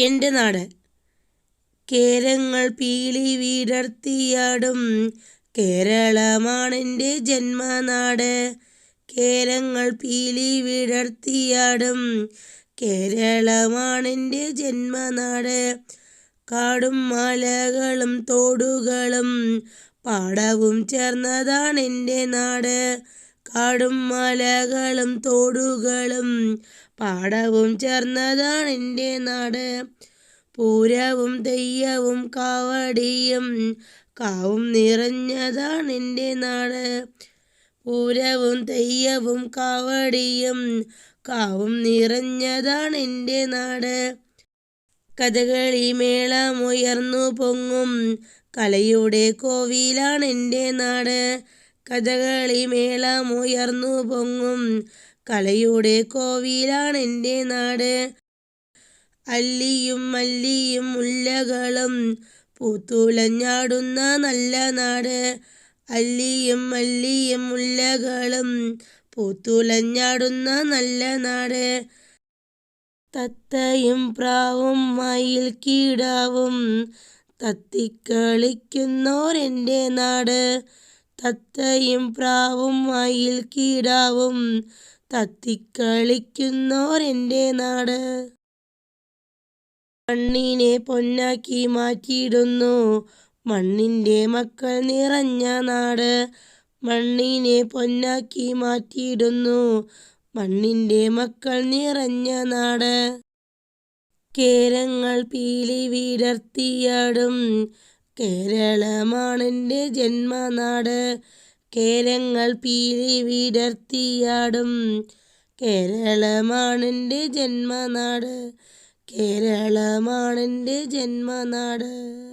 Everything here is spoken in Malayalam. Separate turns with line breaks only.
എന്റെ നാട്. കേരങ്ങൾ പീലി വിടർത്തിയാടും. കേരളമാണെന്റെ ജന്മനാട്. കേരങ്ങൾ പീലി വിടർത്തിയാടും. കേരളമാണെന്റെ ജന്മനാട്. കാടും മലകളും തോടുകളും പാടവും ചേർന്നതാണ് എന്റെ നാട്. കാടും മലകളും തോടുകളും പാടവും ചേർന്നതാണ് എന്റെ നാട്. പൂരവും തെയ്യവും കാവടിയും കാവും നിറഞ്ഞതാണ് എന്റെ നാട്. പൂരവും തെയ്യവും കാവടിയും കാവും നിറഞ്ഞതാണ് എന്റെ നാട്. കഥകളി മേളമുയർന്നു പൊങ്ങും കലയുടെ കോവിലാണ് എന്റെ നാട്. കഥകളി മേളമുയർന്നു പൊങ്ങും. കലയുടെ കോവിലാണ് എന്റെ നാട്. അല്ലിയും മല്ലിയും മുല്ലകളും പൂത്തുലഞ്ഞാടുന്ന നല്ല നാട്. അല്ലിയും മല്ലിയും മുല്ലകളും പൂത്തുലഞ്ഞാടുന്ന നല്ല നാട്. തത്തയും പ്രാവും മയിൽ കീടാവും തത്തിക്കളിക്കുന്നോരെന്റെ നാട്. തത്തയും പ്രാവും മയിൽ കീടാവും തത്തിക്കളിക്കുന്നോരെന്റെ നാട്. മണ്ണിനെ പൊന്നാക്കി മാറ്റിയിടുന്നു. മണ്ണിന്റെ മക്കൾ നിറഞ്ഞ നാട്. മണ്ണിനെ പൊന്നാക്കി മാറ്റിയിടുന്നു. മണ്ണിന്റെ മക്കൾ നിറഞ്ഞ നാട്. കേരങ്ങൾ പീലി വിടർത്തിയാടും. കേരളമാണെന്റെ ജന്മനാട്. കേരങ്ങൾ പീലി വിടർത്തിയാടും. കേരളമാണെന്റെ ജന്മനാട്. കേരളമാണെന്റെ ജന്മനാട്.